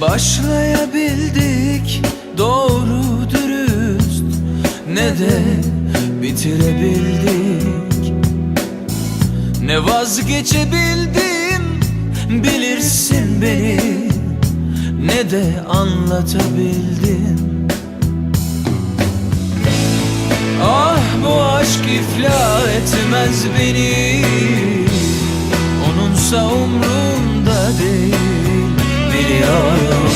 Başlayabildik doğru dürüst Ne de bitirebildik. Ne vazgeçebildim bilirsin beni Ne de anlatabildim Ah bu aşk iflah etmez beni Onunsa umrunda değil biliyorum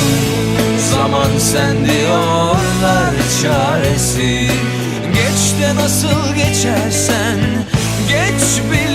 Zaman sen diyorlar çaresi Geç de nasıl geçersen Geç bildiğin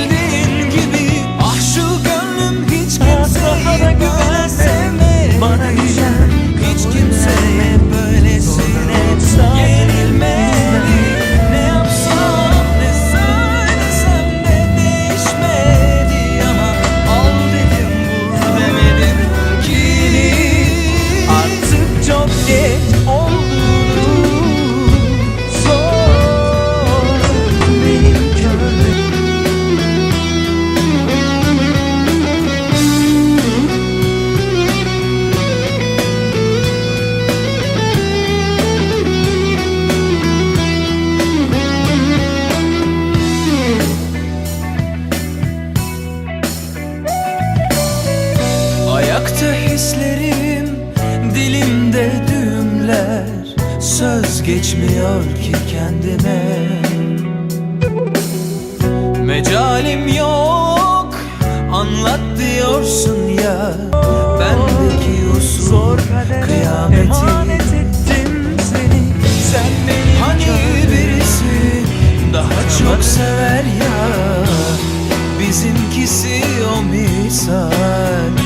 Ayakta hislerim, dilimde düğümler. Söz geçmiyor ki kendime. Mecalim yok, anlat diyorsun ya. Bendeki usul Zor kıyameti emanet ettim seni. Sen beni hani birisi daha çok sever ya. Bizimkisi o misal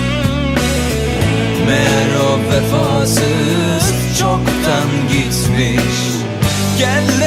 Meğer o vefasız çoktan gitmiş. Gel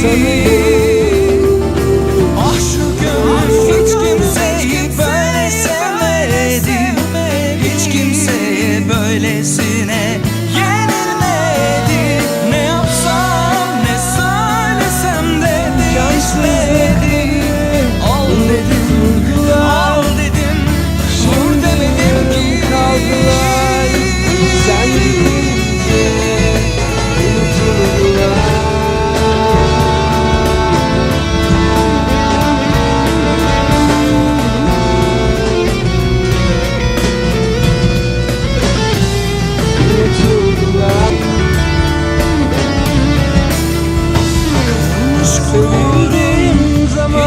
sorrir.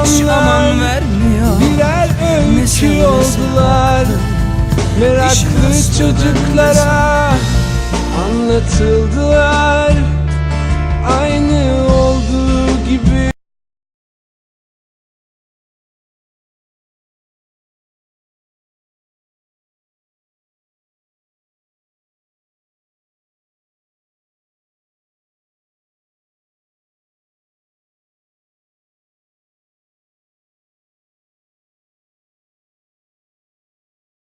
Hiç aman vermiyor. Birer öykü oldular Meraklı çocuklara Anlatıldılar